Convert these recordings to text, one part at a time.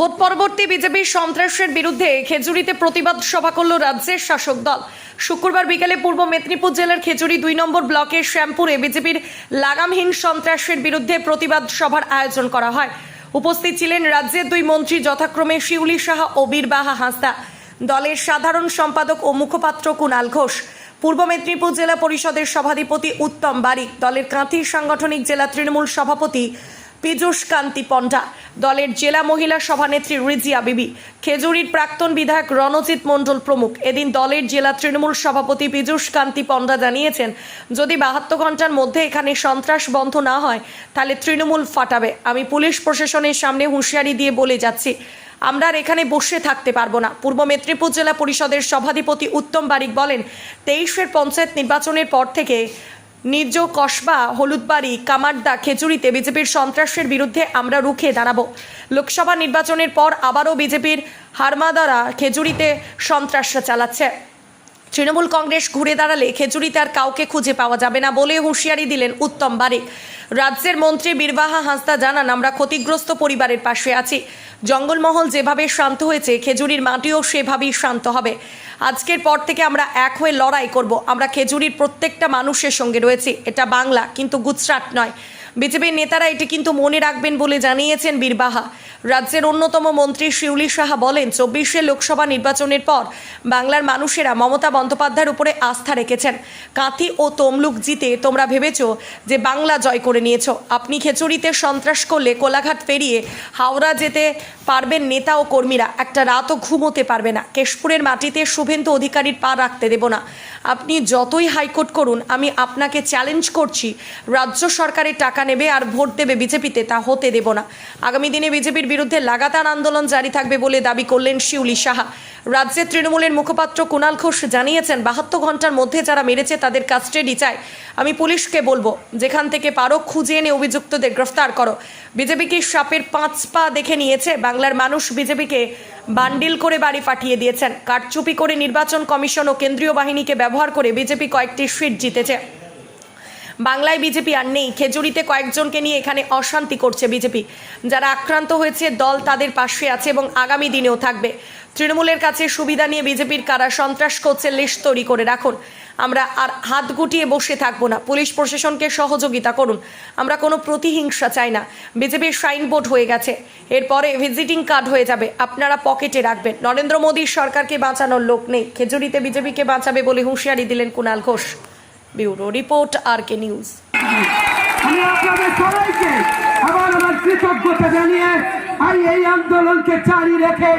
Vote পরবর্তী বিজেপির সন্ত্রাসের বিরুদ্ধে খেজুরিতে প্রতিবাদ সভা করল রাজ্যের শাসক দল। শুক্রবার বিকেলে পূর্ব মেদিনীপুর জেলার খেজুরি দুই নম্বর ব্লকের শ্যামপুরে বিজেপির লাগামহীন সন্ত্রাসের বিরুদ্ধে প্রতিবাদ সভার আয়োজন করা হয়। উপস্থিত ছিলেন রাজ্যের দুই মন্ত্রী যথাক্রমে শিউলি সাহা ও বীরবাহা হাঁসদা। দলের সাধারণ সম্পাদক ও মুখপাত্র কুণাল ঘোষ। পূর্ব মেদিনীপুর জেলা পরিষদের সভাধিপতি উত্তম বারিক। দলের কাঁথি সাংগঠনিক জেলা তৃণমূল সভাপতি পীযূষ কান্তি পণ্ডা। দলের জেলা মহিলা সভানেত্রী রিজিয়া বিবি, খেজুরির প্রাক্তন বিধায়ক রণজিৎ মণ্ডল প্রমুখ। এদিন দলের জেলা তৃণমূল সভাপতি পীযূষ কান্তি পণ্ডা জানিয়েছেন, যদি বাহাত্তর ঘণ্টার মধ্যে এখানে সন্ত্রাস বন্ধ না হয়, তাহলে তৃণমূল ফাটাবে। আমি পুলিশ প্রশাসনের সামনে হুঁশিয়ারি দিয়ে বলে যাচ্ছি, আমরা আর এখানে বসে থাকতে পারব না। পূর্ব মেদিনীপুর জেলা পরিষদের সভাধিপতি উত্তম বারিক বলেন, তেইশের পঞ্চায়েত নির্বাচনের পর থেকে নির্জ কসবা, হলুদবাড়ি, কামারদা, খেজুরিতে বিজেপির সন্ত্রাসের বিরুদ্ধে আমরা রুখে দাঁড়াবো। লোকসভা নির্বাচনের পর আবারও বিজেপির হারমাদারা খেজুরিতে সন্ত্রাসরা চালাচ্ছে। তৃণমূল কংগ্রেস ঘুরে দাঁড়ালে খেজুরিতে আর কাউকে খুঁজে পাওয়া যাবে না বলে হুঁশিয়ারি দিলেন উত্তম বারিক রাজ্যের মন্ত্রী বীরবাহা হাঁসদা জানান, আমরা ক্ষতিগ্রস্ত পরিবারের পাশে আছি। জঙ্গলমহল যেভাবে শান্ত হয়েছে, খেজুরির মাটিও সেভাবেই শান্ত হবে। আজকের পর থেকে আমরা এক হয়ে লড়াই করব। আমরা খেজুরির প্রত্যেকটা মানুষের সঙ্গে রয়েছি। এটা বাংলা, কিন্তু গুজরাট নয়। বিজেপির নেতারা এটি কিন্তু মনে রাখবেন বলে জানিয়েছেন বীরবাহা। রাজ্যের অন্যতম মন্ত্রী শিউলি সাহা বলেন, চব্বিশে লোকসভা নির্বাচনের পর বাংলার মানুষেরা মমতা বন্দ্যোপাধ্যায়ের উপরে আস্থা রেখেছেন। কাঁথি ও তমলুক জিতে তোমরা ভেবেছ যে বাংলা জয় করে নিয়েছ। আপনি খেচুরিতে সন্ত্রাস করলে কোলাঘাট পেরিয়ে হাওড়া যেতে পারবেন নেতা ও কর্মীরা। একটা রাতও ঘুমোতে পারবে না। কেশপুরের মাটিতে শুভেন্দু অধিকারীর পা রাখতে দেব না। আপনি যতই হাইকোর্ট করুন, আমি আপনাকে চ্যালেঞ্জ করছি। রাজ্য সরকারের টাকা নেবে আর ভোট দেবে বিজেপিতে, তা হতে দেব না। আগামী দিনে বিজেপির বিরুদ্ধে লাগাতার আন্দোলন জারি থাকবে বলে দাবি করলেন শিউলি সাহা। রাজ্যের তৃণমূলের মুখপাত্র কুণাল ঘোষ জানিয়েছেন, বাহাত্তর ঘণ্টার মধ্যে যারা মেরেছে তাদের কাস্টেডি চায় আমি পুলিশকে বলব, যেখান থেকে পারো খুঁজে এনে অভিযুক্তদের গ্রেফতার করো। বিজেপিকে সাপের পাঁচ পা দেখে নিয়েছে, বাংলার মানুষ বিজেপিকে বান্ডিল করে বাড়ি পাঠিয়ে দিয়েছেন। কারচুপি করে নির্বাচন কমিশন ও কেন্দ্রীয় বাহিনীকে ব্যবহার করে বিজেপি কয়েকটি সিট জিতেছে। বাংলায় বিজেপি আর নেই। খেজুরিতে কয়েকজনকে নিয়ে এখানে অশান্তি করছে বিজেপি। যারা আক্রান্ত হয়েছে, দল তাদের পাশে আছে এবং আগামী দিনেও থাকবে। তৃণমূলের কাছে সুবিধা নিয়ে বিজেপির কারা সন্ত্রাস করছে লিস্ট তৈরি করে রাখুন। আমরা আর হাত গুটিয়ে বসে থাকব না। পুলিশ প্রশাসনকে সহযোগিতা করুন। আমরা কোনো প্রতিহিংসা চাই না। বিজেপির সাইনবোর্ড হয়ে গেছে। এরপরে ভিজিটিং কার্ড হয়ে যাবে। আপনারা পকেটে রাখবেন। নরেন্দ্র মোদীর সরকারকে বাঁচানোর লোক নেই। খেজুরিতে বিজেপিকে বাঁচাবে বলে হুঁশিয়ারি দিলেন Kunal Ghosh. Bureau report R K news. আমি আপনাদের সবাইকে আবার আমার কৃতজ্ঞতা জানিয়ে আমি এই আন্দোলনকে জারি রেখে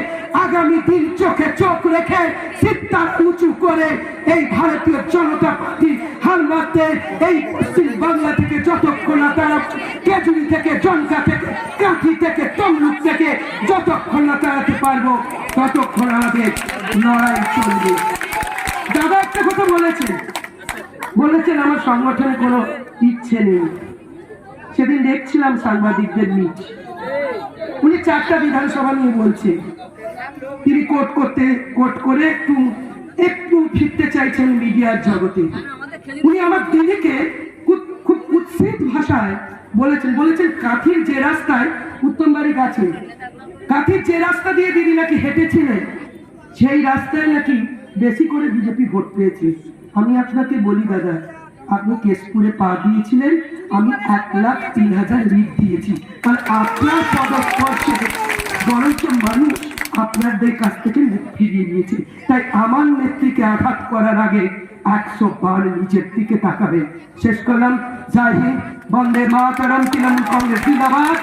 আগামী দিন চোখে চোখ রেখে সিদ্ধান্ত উঁচু করে এই ভারতীয় জনতা পার্টি হার মারতে এই পশ্চিম বাংলা থেকে যতক্ষণ না তারা কেজুরি থেকে থেকে, কাঁথি থেকে, তমলুক থেকে যতক্ষণ না তাড়াতে পারব, ততক্ষণ আমাদের লড়াই চলবে। দাদা একটা কথা বলেছেন বলেছেন, আমার সংগঠনে কোনো ইচ্ছে নেই। সেদিন দেখছিলাম সাংবাদিকদের মিট উনি চারটা বিধানসভা নিয়ে বলছেন তিনি কোট করতে, কোট করে একটু একটু ফিরতে চাইছেন মিডিয়ার জগতে। উনি আমার দিদিকে খুব উৎসিত ভাষায় বলেছেন বলেছেন কাঠির যে রাস্তায় উত্তম বাড়ি গাছে কাঠির যে রাস্তা দিয়ে দিদি নাকি হেঁটেছিলেন, সেই রাস্তায় নাকি বেশি করে বিজেপি ভোট পেয়েছে। আমি আপনাকে বলি, দাদা, আপনি কেশপুরে পা দিয়েছিলেন, আমি এক লাখ তিন হাজার রিট দিয়েছি। আর আপনার পদস্পর্শে বরঞ্চ মানুষ আপনাদের কাছ থেকে মুখ ফিরিয়ে নিয়েছে। তাই আমার নেত্রীকে আঘাত করার আগে একশো বার নিজের দিকে তাকাবে। শেষ করলাম। জয় হিন্দ। বন্দে মাতারাম। তৃণমূল কংগ্রেস। জিন্দাবাদ।